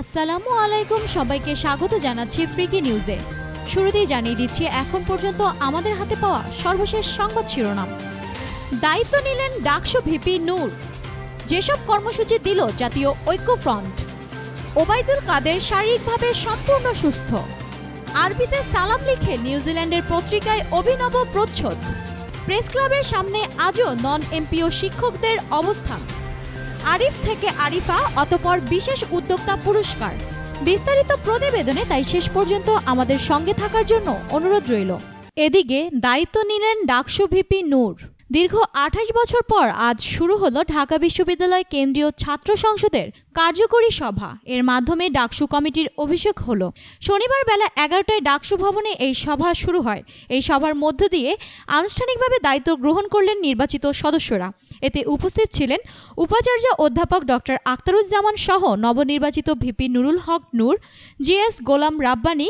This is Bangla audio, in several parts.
আসসালামু আলাইকুম, সবাইকে স্বাগত জানাচ্ছি ফ্রিকি নিউজে। শুরুতেই জানিয়ে দিচ্ছি, এখন পর্যন্ত আমাদের হাতে পাওয়া সর্বশেষ সংবাদ শিরোনাম। দায়িত্ব নিলেন ডাকসু ভিপি নূর। যেসব কর্মসূচি দিল জাতীয় ঐক্য ফ্রন্ট ওবায়দুল কাদের শারীরিকভাবে সম্পূর্ণ সুস্থ। আরবিতে সালাম লিখে নিউজিল্যান্ডের পত্রিকায় অভিনব প্রচ্ছদ। প্রেস ক্লাবের সামনে আজও নন এমপিও শিক্ষকদের অবস্থান। আরিফ থেকে আরিফা, অতপর বিশেষ উদ্যোক্তা পুরস্কার। বিস্তারিত প্রতিবেদনে তাই শেষ পর্যন্ত আমাদের সঙ্গে থাকার জন্য অনুরোধ রইল। এদিকে দায়িত্ব নিলেন ডাকসু ভিপি নূর। দীর্ঘ আঠাশ বছর পর আজ শুরু হলো ঢাকা বিশ্ববিদ্যালয় কেন্দ্রীয় ছাত্র সংসদের কার্যকরী সভা। এর মাধ্যমে ডাকসু কমিটির অভিষেক হলো। শনিবার বেলা এগারোটায় ডাকসু ভবনে এই সভা শুরু হয়। এই সভার মধ্য দিয়ে আনুষ্ঠানিকভাবে দায়িত্ব গ্রহণ করলেন নির্বাচিত সদস্যরা। এতে উপস্থিত ছিলেন উপাচার্য অধ্যাপক ডক্টর আখতারুজ্জামান সহ নবনির্বাচিত VP Nurul Haque Nur GS Golam Rabbani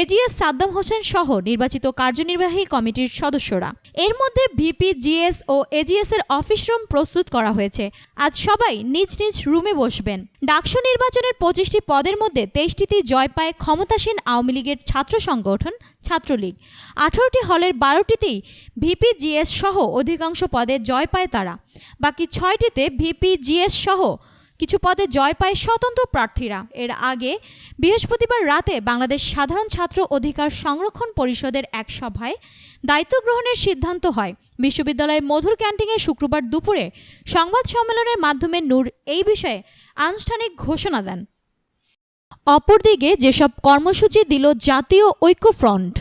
AGS Saddam Hossain সহ নির্বাচিত কার্যনির্বাহী কমিটির সদস্যরা। এর মধ্যে ভিপি জিএস ও এজিএস এর অফিস রুম প্রস্তুত করা হয়েছে। আজ সবাই নিজ নিজ রুমে বসবেন। ডাকসু নির্বাচনের পঁচিশটি পদের মধ্যে তেইশটিতে জয় পায় ক্ষমতাসীন আওয়ামী লীগের ছাত্র সংগঠন ছাত্রলীগ। আঠারোটি হলের বারোটিতেই ভিপি জিএস সহ অধিকাংশ পদে জয় পায় তারা। বাকি ছয়টিতে ভিপি জিএস সহ কিছু পদে জয় পায় স্বতন্ত্র প্রার্থীরা। এর আগে বৃহস্পতিবার রাতে বাংলাদেশ সাধারণ ছাত্র অধিকার সংরক্ষণ পরিষদের এক সভায় দায়িত্ব গ্রহণের সিদ্ধান্ত হয়। বিশ্ববিদ্যালয়ের মধুর ক্যান্টিনে শুক্রবার দুপুরে সংবাদ সম্মেলনের মাধ্যমে নূর এই বিষয়ে আনুষ্ঠানিক ঘোষণা দেন। অপরদিকে যেসব কর্মসূচি দিল জাতীয় ঐক্যফ্রন্ট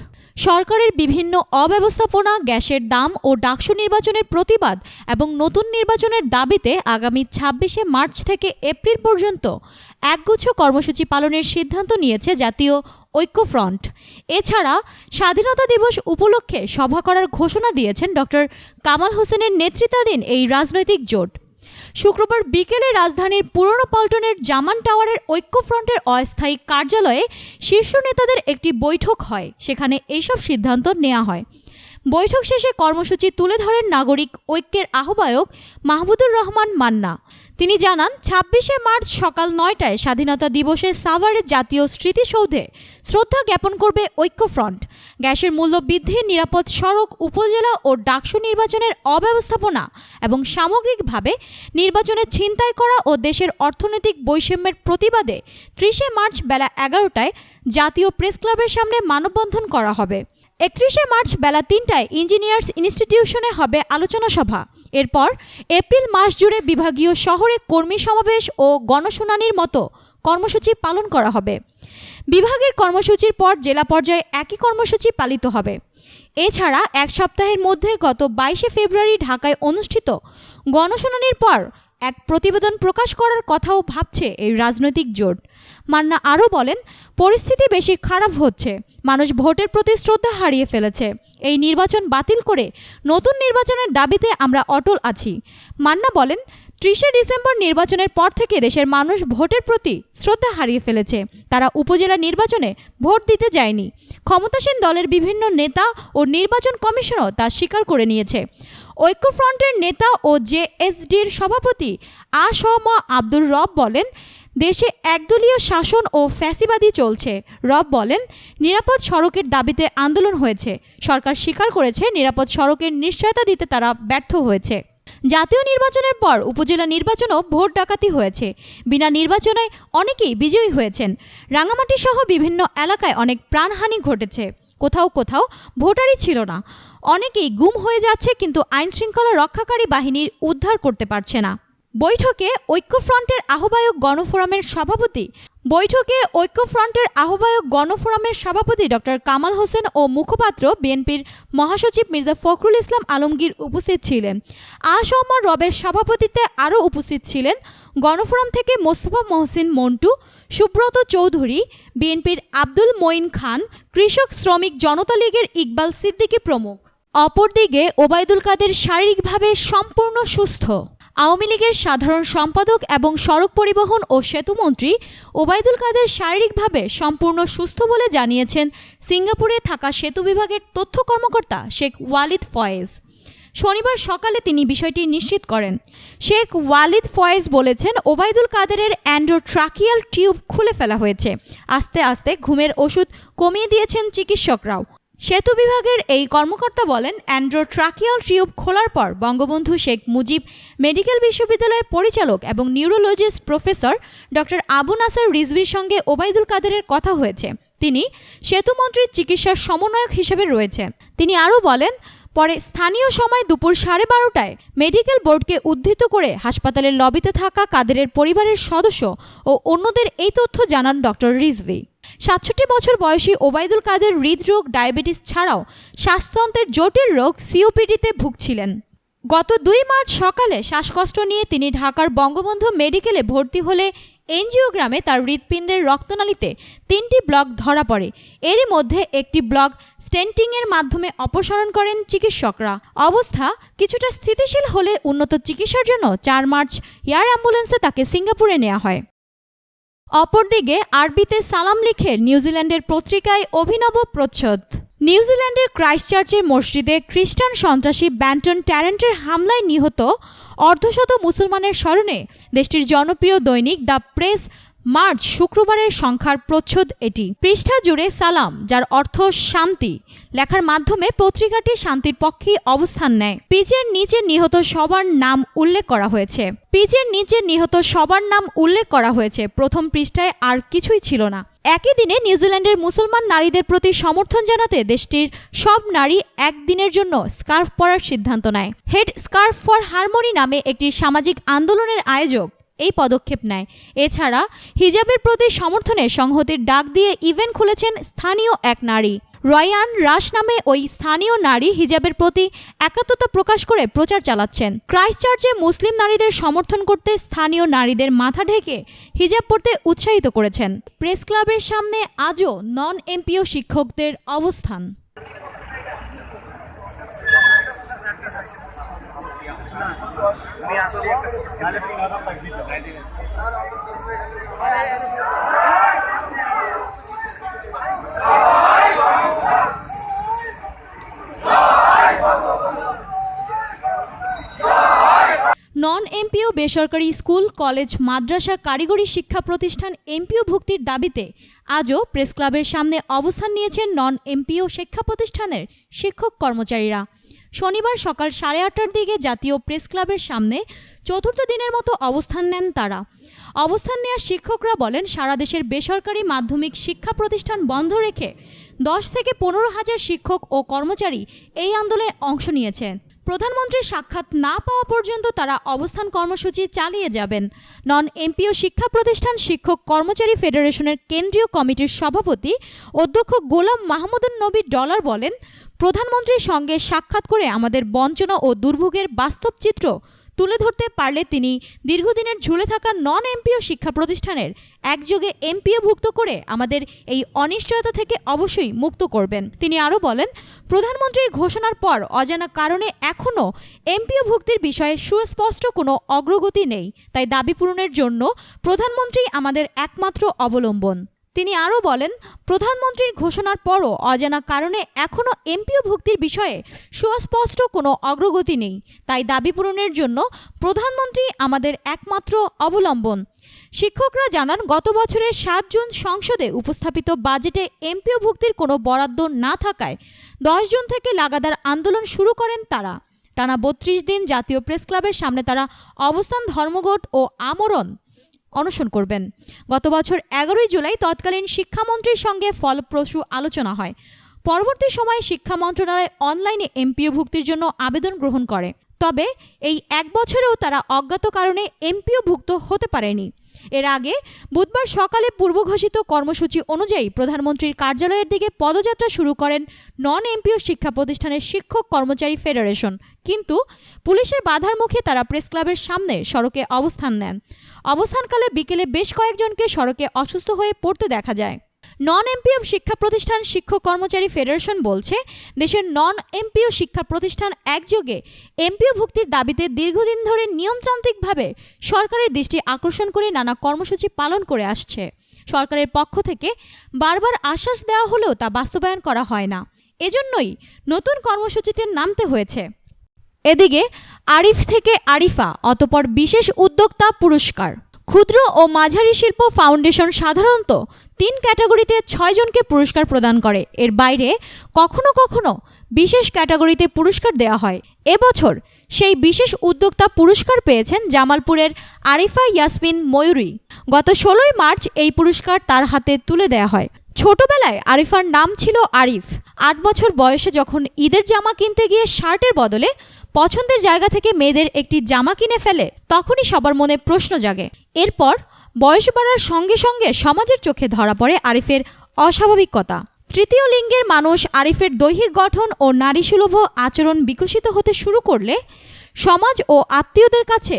সরকারের বিভিন্ন অব্যবস্থাপনা, গ্যাসের দাম ও ডাকসু নির্বাচনের প্রতিবাদ এবং নতুন নির্বাচনের দাবিতে আগামী ছাব্বিশে মার্চ থেকে এপ্রিল পর্যন্ত একগুচ্ছ কর্মসূচি পালনের সিদ্ধান্ত নিয়েছে জাতীয় ঐক্যফ্রন্ট। এছাড়া স্বাধীনতা দিবস উপলক্ষে সভা করার ঘোষণা দিয়েছেন ডক্টর কামাল হোসেনের নেতৃত্বাধীন এই রাজনৈতিক জোট। শুক্রবার বিকেলে রাজধানীর পুরনো পল্টনের জামান টাওয়ারের ঐক্যফ্রন্টের অস্থায়ী কার্যালয়ে শীর্ষ নেতাদের একটি বৈঠক হয়। সেখানে এইসব সিদ্ধান্ত নেওয়া হয়। বৈঠক শেষে কর্মসূচি তুলে ধরেন নাগরিক ঐক্যের আহ্বায়ক মাহমুদুর রহমান মান্না। তিনি জানান, ছাব্বিশে মার্চ সকাল নয়টায় স্বাধীনতা দিবসে সাভারের জাতীয় স্মৃতিসৌধে শ্রদ্ধা জ্ঞাপন করবে ঐক্যফ্রন্ট। গ্যাসের মূল্য বৃদ্ধি, নিরাপদ সড়ক, উপজেলা ও ডাকসু নির্বাচনের অব্যবস্থাপনা এবং সামগ্রিকভাবে নির্বাচনে ছিনতাই করা ও দেশের অর্থনৈতিক বৈষম্যের প্রতিবাদে ত্রিশে মার্চ বেলা এগারোটায় জাতীয় প্রেস ক্লাবের সামনে মানববন্ধন করা হবে। একত্রিশে মার্চ বেলা তিনটায় ইঞ্জিনিয়ার্স ইনস্টিটিউশনে হবে আলোচনা সভা। এরপর এপ্রিল মাস জুড়ে বিভাগীয় শহরে কর্মী সমাবেশ ও গণশুনানির মতো কর্মসূচি পালন করা হবে। বিভাগের কর্মসূচির পর জেলা পর্যায়ে একই কর্মসূচি পালিত হবে। এছাড়া এক সপ্তাহের মধ্যে গত বাইশে ফেব্রুয়ারি ঢাকায় অনুষ্ঠিত গণশুনানির পর এক প্রতিবেদন প্রকাশ করার কথাও ভাবছে এই রাজনৈতিক জোট। মান্না আরও বলেন, পরিস্থিতি বেশি খারাপ হচ্ছে। মানুষ ভোটের প্রতি শ্রদ্ধা হারিয়ে ফেলেছে। এই নির্বাচন বাতিল করে নতুন নির্বাচনের দাবিতে আমরা অটল আছি। মান্না বলেন, ত্রিশে ডিসেম্বর নির্বাচনের পর থেকে দেশের মানুষ ভোটের প্রতি শ্রদ্ধা হারিয়ে ফেলেছে। তারা উপজেলা নির্বাচনে ভোট দিতে যায়নি। ক্ষমতাসীন দলের বিভিন্ন নেতা ও নির্বাচন কমিশনও তা স্বীকার করে নিয়েছে। ঐক্যফ্রন্টের নেতা ও জেএসডির সভাপতি আ স আব্দুর রব বলেন, দেশে একদলীয় শাসন ও ফ্যাসিবাদী চলছে। রব বলেন, নিরাপদ সড়কের দাবিতে আন্দোলন হয়েছে। সরকার স্বীকার করেছে নিরাপদ সড়কের নিশ্চয়তা দিতে তারা ব্যর্থ হয়েছে। জাতীয় নির্বাচনের পর উপজেলা নির্বাচনও ভোট ডাকাতি হয়েছে। বিনা নির্বাচনে অনেকেই বিজয়ী হয়েছেন। রাঙামাটি সহ বিভিন্ন এলাকায় অনেক প্রাণহানি ঘটেছে। কোথাও কোথাও ভোটারই ছিল না। অনেকেই গুম হয়ে যাচ্ছে কিন্তু আইন শৃঙ্খলা রক্ষাকারী বাহিনীর উদ্ধার করতে পারছে না। বৈঠকে ঐক্যফ্রন্টের আহ্বায়ক গণফোরামের সভাপতি বৈঠকে ঐক্যফ্রন্টের আহ্বায়ক গণফোরামের সভাপতি ডক্টর কামাল হোসেন ও মুখপাত্র বিএনপির মহাসচিব মির্জা ফখরুল ইসলাম আলমগীর উপস্থিত ছিলেন। আসমর রবের সভাপতিত্বে আরও উপস্থিত ছিলেন গণফোরাম থেকে মোস্তফা মহসিন মন্টু, সুব্রত চৌধুরী, বিএনপির আব্দুল মঈন খান, কৃষক শ্রমিক জনতা লীগের ইকবাল সিদ্দিকী প্রমুখ। অপরদিকে ওবায়দুল কাদের শারীরিকভাবে সম্পূর্ণ সুস্থ। আওয়ামী লীগের সাধারণ সম্পাদক এবং সড়ক পরিবহন ও সেতুমন্ত্রী ওবায়দুল কাদের শারীরিকভাবে সম্পূর্ণ সুস্থ বলে জানিয়েছেন সিঙ্গাপুরে থাকা সেতু বিভাগের তথ্য কর্মকর্তা শেখ ওয়ালিদ ফয়েজ। শনিবার সকালে তিনি বিষয়টি নিশ্চিত করেন। শেখ ওয়ালিদ ফয়েজ বলেছেন, ওবায়দুল কাদেরের অ্যান্ড্রোট্রাকিয়াল টিউব খুলে ফেলা হয়েছে। আস্তে আস্তে ঘুমের ওষুধ কমিয়ে দিয়েছেন চিকিৎসকরাও। সেতু বিভাগের এই কর্মকর্তা বলেন অ্যান্ড্রোট্রাকিয়াল টিউব খোলার পর বঙ্গবন্ধু শেখ মুজিব, মেডিকেল বিশ্ববিদ্যালয়ের পরিচালক এবং নিউরোলজিস্ট প্রফেসর ডক্টর আবু নাসার রিজভির সঙ্গে ওবায়দুল কাদেরের কথা হয়েছে। তিনি সেতুমন্ত্রীর চিকিৎসার সমন্বয়ক হিসেবে রয়েছে। তিনি আরও বলেন পরে স্থানীয় সময় দুপুর সাড়ে বারোটায় মেডিকেল বোর্ডকে উদ্ধৃত করে হাসপাতালের লবিতে থাকা কাদেরের পরিবারের সদস্য ও অন্যদের এই তথ্য জানান ডক্টর রিজভি। সাতষট্টি বছর বয়সী ওবায়দুল কাদের হৃদরোগ, ডায়াবেটিস ছাড়াও শ্বাসতন্ত্রের জটিল রোগ সিওপিডিতে ভুগছিলেন। গত দুই মার্চ সকালে শ্বাসকষ্ট নিয়ে তিনি ঢাকার বঙ্গবন্ধু মেডিকেলে ভর্তি হলে এনজিওগ্রামে তার হৃৎপিণ্ডের রক্তনালীতে তিনটি ব্লক ধরা পড়ে। এরই মধ্যে একটি ব্লক স্টেন্টিংয়ের মাধ্যমে অপসারণ করেন চিকিৎসকরা। অবস্থা কিছুটা স্থিতিশীল হলে উন্নত চিকিৎসার জন্য চার মার্চ এয়ার অ্যাম্বুলেন্সে তাকে সিঙ্গাপুরে নেওয়া হয়। অপরদিকে আরবিতে সালাম লিখে নিউজিল্যান্ডের পত্রিকায় অভিনব প্রচ্ছদ। নিউজিল্যান্ডের ক্রাইস্টচার্চের মসজিদে খ্রিস্টান সন্ত্রাসী ব্যান্টন ট্যারেন্টের হামলায় নিহত অর্ধশত মুসলমানের স্মরণে দেশটির জনপ্রিয় দৈনিক দ্য প্রেস মার্চ শুক্রবারের সংখ্যার প্রচ্ছদ এটি। পৃষ্ঠা জুড়ে সালাম, যার অর্থ শান্তি। লেখার মাধ্যমে পত্রিকাটি শান্তির পক্ষেই অবস্থান নেয়। পিচের নিচে নিহত সবার নাম উল্লেখ করা হয়েছে। পিচের নিচে নিহত সবার নাম উল্লেখ করা হয়েছে। প্রথম পৃষ্ঠায় আর কিছুই ছিল না। একই দিনে নিউজিল্যান্ডের মুসলমান নারীদের প্রতি সমর্থন জানাতে দেশটির সব নারী একদিনের জন্য স্কার্ফ পরার সিদ্ধান্ত নেয়। হেড স্কার্ফ ফর হারমোনি নামে একটি সামাজিক আন্দোলনের আয়োজক এই পদক্ষেপ নেয়। এছাড়া হিজাবের প্রতি সমর্থনে সংহতির ডাক দিয়ে ইভেন্ট খুলেছেন স্থানীয় এক নারী। রয়ান রাস নামে ওই স্থানীয় নারী হিজাবের প্রতি একাত্মতা প্রকাশ করে প্রচার চালাচ্ছেন। ক্রাইস্টচার্চে মুসলিম নারীদের সমর্থন করতে স্থানীয় নারীদের মাথা ঢেকে হিজাব পড়তে উৎসাহিত করেছেন। প্রেস ক্লাবের সামনে আজও নন এমপিও শিক্ষকদের অবস্থান। নন এমপিও বেসরকারি স্কুল, কলেজ, মাদ্রাসা, কারিগরি শিক্ষা প্রতিষ্ঠান এমপিও ভুক্তির দাবিতে আজও প্রেস ক্লাবের সামনে অবস্থান নিয়েছেন নন এমপিও শিক্ষা প্রতিষ্ঠানের শিক্ষক কর্মচারীরা। শনিবার সকাল সাড়ে আটটার দিকে জাতীয় প্রেস ক্লাবের সামনে চতুর্থ দিনের মতো অবস্থান নেন তারা। অবস্থান নেওয়া শিক্ষকরা বলেন, সারা দেশের বেসরকারি মাধ্যমিক শিক্ষা প্রতিষ্ঠান বন্ধ রেখে দশ থেকে পনেরো হাজার শিক্ষক ও কর্মচারী এই আন্দোলনে অংশ নিয়েছেন। প্রধানমন্ত্রীর সাক্ষাৎ না পাওয়া পর্যন্ত তারা অবস্থান কর্মসূচি চালিয়ে যাবেন। নন এমপিও শিক্ষা প্রতিষ্ঠান শিক্ষক কর্মচারী ফেডারেশনের কেন্দ্রীয় কমিটির সভাপতি অধ্যক্ষ গোলাম মাহমুদুল নবী ডলার বলেন, প্রধানমন্ত্রীর সঙ্গে সাক্ষাৎ করে আমাদের বঞ্চনা ও দুর্ভোগের বাস্তব চিত্র তুলে ধরতে পারলে তিনি দীর্ঘদিনের ঝুলে থাকা নন এমপিও শিক্ষা প্রতিষ্ঠানের একযোগে এমপিওভুক্ত করে আমাদের এই অনিশ্চয়তা থেকে অবশ্যই মুক্ত করবেন। তিনি আরও বলেন, প্রধানমন্ত্রীর ঘোষণার পর অজানা কারণে এখনও এমপিও ভুক্তির বিষয়ে সুস্পষ্ট কোনো অগ্রগতি নেই। তাই দাবি পূরণের জন্য প্রধানমন্ত্রী আমাদের একমাত্র অবলম্বন। তিনি আরও বলেন, প্রধানমন্ত্রীর ঘোষণার পরও অজানা কারণে এখনও এমপিও ভুক্তির বিষয়ে সুস্পষ্ট কোনো অগ্রগতি নেই। তাই দাবি পূরণের জন্য প্রধানমন্ত্রী আমাদের একমাত্র অবলম্বন। শিক্ষকরা জানান, গত বছরের সাত জুন সংসদে উপস্থাপিত বাজেটে এমপিও ভুক্তির কোনো বরাদ্দ না থাকায় দশ জুন থেকে লাগাতার আন্দোলন শুরু করেন তারা। টানা বত্রিশ দিন জাতীয় প্রেস ক্লাবের সামনে তারা অবস্থান ধর্মঘট ও আমরণ অনশন করবেন। গত বছর এগারোই জুলাই তৎকালীন শিক্ষামন্ত্রীর সঙ্গে ফলপ্রসূ আলোচনা হয়। পরবর্তী সময়ে শিক্ষা মন্ত্রণালয় অনলাইনে এমপিও ভুক্তির জন্য আবেদন গ্রহণ করে। তবে এই এক বছরেও তারা অজ্ঞাত কারণে এমপিও ভুক্ত হতে পারেনি। এর আগে বুধবার সকালে পূর্বঘোষিত কর্মসূচি অনুযায়ী প্রধানমন্ত্রীর কার্যালয়ের দিকে পদযাত্রা শুরু করেন নন এমপিও শিক্ষা প্রতিষ্ঠানের শিক্ষক কর্মচারী ফেডারেশন। কিন্তু পুলিশের বাধার মুখে তারা প্রেস ক্লাবের সামনে সড়কে অবস্থান নেন। অবস্থানকালে বিকেলে বেশ কয়েকজনকে সড়কে অসুস্থ হয়ে পড়তে দেখা যায়। নন এমপিও শিক্ষা প্রতিষ্ঠান শিক্ষক কর্মচারী ফেডারেশন বলছে, দেশের নন এমপিও শিক্ষা প্রতিষ্ঠান একযোগে এমপিও ভুক্তির দাবিতে দীর্ঘদিন ধরে নিয়মতান্ত্রিকভাবে সরকারের দৃষ্টি আকর্ষণ করে নানা কর্মসূচি পালন করে আসছে। সরকারের পক্ষ থেকে বারবার আশ্বাস দেওয়া হলেও তা বাস্তবায়ন করা হয় না। এজন্যই নতুন কর্মসূচিতে নামতে হয়েছে। এদিকে আরিফ থেকে আরিফা, অতপর বিশেষ উদ্যোক্তা পুরস্কার। ক্ষুদ্র ও মাঝারি শিল্প ফাউন্ডেশন সাধারণত তিন ক্যাটাগরিতে ছয়জনকে পুরস্কার প্রদান করে। এর বাইরে কখনো কখনো বিশেষ ক্যাটাগরিতে পুরস্কার দেওয়া হয়। এবছর সেই বিশেষ উদ্যোক্তা পুরস্কার পেয়েছেন জামালপুরের আরিফা ইয়াসমিন ময়ূরী। গত ষোলোই মার্চ এই পুরস্কার তার হাতে তুলে দেওয়া হয়। ছোটবেলায় আরিফার নাম ছিল আরিফ। আট বছর বয়সে যখন ঈদের জামা কিনতে গিয়ে শার্টের বদলে পছন্দের জায়গা থেকে মেয়েদের একটি জামা কিনে ফেলে, তখনই সবার মনে প্রশ্ন জাগে এরপর বয়স বাড়ার সঙ্গে সঙ্গে সমাজের চোখে ধরা পড়ে আরিফের অস্বাভাবিকতা। তৃতীয় লিঙ্গের মানুষ আরিফের দৈহিক গঠন ও নারীসুলভ আচরণ বিকশিত হতে শুরু করলে সমাজ ও আত্মীয়দের কাছে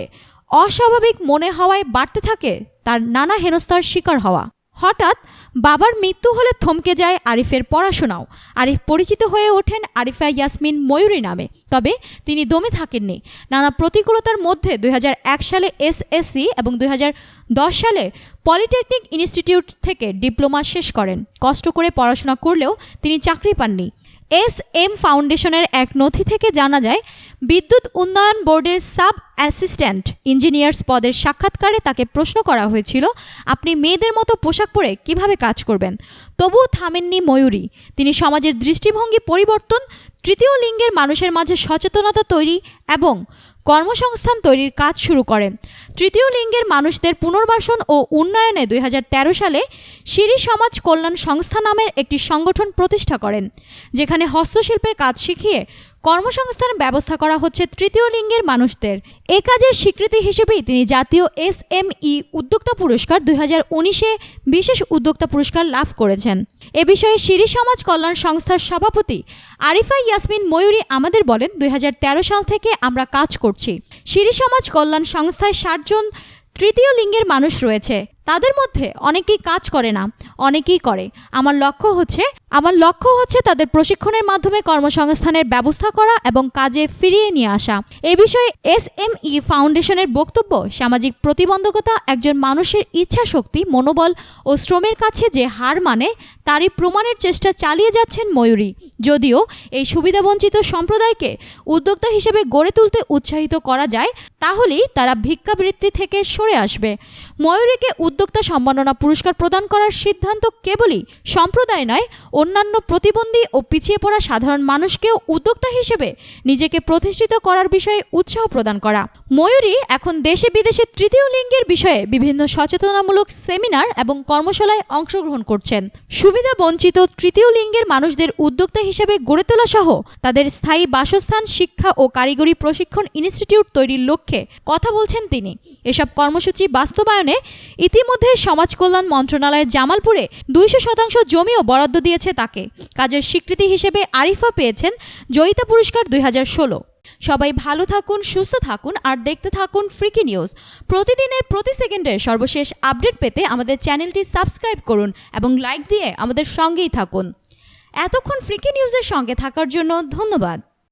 অস্বাভাবিক মনে হওয়ায় বাড়তে থাকে তার নানা হেনস্থার শিকার হওয়া। হঠাৎ বাবার মৃত্যু হলে থমকে যায় আরিফের পড়াশোনাও। আরিফ পরিচিত হয়ে ওঠেন আরিফা ইয়াসমিন ময়ূরী নামে। তবে তিনি দমে থাকেননি। নানা প্রতিকূলতার মধ্যে দুই হাজার এক সালে এসএসসি এবং দুই হাজার দশ সালে পলিটেকনিক ইনস্টিটিউট থেকে ডিপ্লোমা শেষ করেন। কষ্ট করে পড়াশোনা করলেও তিনি চাকরি পাননি। এস এম ফাউন্ডেশনের এক নথি থেকে জানা যায়, বিদ্যুৎ উন্নয়ন বোর্ডের সাব অ্যাসিস্ট্যান্ট ইঞ্জিনিয়ার্স পদের সাক্ষাৎকারে তাকে প্রশ্ন করা হয়েছিল, আপনি মেয়েদের মতো পোশাক পরে কীভাবে কাজ করবেন? তবুও থামেননি ময়ূরী। তিনি সমাজের দৃষ্টিভঙ্গি পরিবর্তন, তৃতীয় লিঙ্গের মানুষের মাঝে সচেতনতা তৈরি এবং কর্মসংস্থান তৈরির কাজ শুরু করেন তৃতীয় লিঙ্গের মানুষদের পুনর্বাসন ও উন্নয়নে দুই হাজার তেরো সালে সিরি সমাজ কল্যাণ সংস্থা নামের একটি সংগঠন প্রতিষ্ঠা করেন, যেখানে হস্তশিল্পের কাজ শিখিয়ে কর্মসংস্থান ব্যবস্থা করা হচ্ছে তৃতীয় লিঙ্গের মানুষদের। এ কাজের স্বীকৃতি হিসেবেই তিনি জাতীয় এস এম ই উদ্যোক্তা পুরস্কার দুই হাজার উনিশে বিশেষ উদ্যোক্তা পুরস্কার লাভ করেছেন। এ বিষয়ে সিরি সমাজ কল্যাণ সংস্থার সভাপতি আরিফা ইয়াসমিন ময়ূরী আমাদের বলেন, দুই হাজার তেরো সাল থেকে আমরা কাজ করছি। সিরি সমাজ কল্যাণ সংস্থায় ষাটজন তৃতীয় লিঙ্গের মানুষ রয়েছে। তাদের মধ্যে অনেকেই কাজ করে না, অনেকেই করে। আমার লক্ষ্য হচ্ছে আমার লক্ষ্য হচ্ছে তাদের প্রশিক্ষণের মাধ্যমে কর্মসংস্থানের ব্যবস্থা করা এবং কাজে ফিরিয়ে নিয়ে আসা। এ বিষয়ে এস এম ই ফাউন্ডেশনের বক্তব্য, সামাজিক প্রতিবন্ধকতা, একজন মানুষের ইচ্ছা শক্তি মনোবল ও শ্রমের কাছে যে হার মানে তারই প্রমাণের চেষ্টা চালিয়ে যাচ্ছেন ময়ূরী। যদিও এই সুবিধাবঞ্চিত সম্প্রদায়কে উদ্যোক্তা হিসেবে গড়ে তুলতে উৎসাহিত করা যায়, তাহলেই তারা ভিক্ষাবৃত্তি থেকে সরে আসবে। ময়ূরীকে উদ্যোক্তা সম্মাননা পুরস্কার প্রদান করার সিদ্ধান্ত কেবলই সম্প্রদায় নয় অন্যান্য প্রতিবন্ধী ও পিছিয়ে পড়া সাধারণ মানুষকেও উদ্যোক্তা হিসেবে নিজেকে প্রতিষ্ঠিত করার বিষয়ে উৎসাহ প্রদান করা। ময়ূরী এখন দেশে বিদেশে তৃতীয় লিঙ্গের বিষয়ে বিভিন্ন সচেতনামূলক সেমিনার এবং কর্মশালায় অংশগ্রহণ করছেন। সুবিধা বঞ্চিত তৃতীয় লিঙ্গের মানুষদের উদ্যোক্তা হিসেবে গড়ে তোলা সহ তাদের স্থায়ী বাসস্থান, শিক্ষা ও কারিগরি প্রশিক্ষণ ইনস্টিটিউট তৈরির লক্ষ্যে কথা বলছেন তিনি। এসব কর্মসূচি বাস্তবায়নে ইতিমধ্যে সমাজ কল্যাণ মন্ত্রণালয়ের জামালপুরে দুইশো শতাংশ জমিও বরাদ্দ দিয়েছে তাকে। কাজের স্বীকৃতি হিসেবে আরিফা পেয়েছেন জয়িতা পুরস্কার দুই হাজার ষোলো। সবাই ভালো থাকুন, সুস্থ থাকুন আর দেখতে থাকুন ফ্রিকি নিউজ। প্রতিদিনের প্রতি সেকেন্ডের সর্বশেষ আপডেট পেতে আমাদের চ্যানেলটি সাবস্ক্রাইব করুন এবং লাইক দিয়ে আমাদের সঙ্গেই থাকুন। এতক্ষণ ফ্রিকি নিউজের সঙ্গে থাকার জন্য ধন্যবাদ।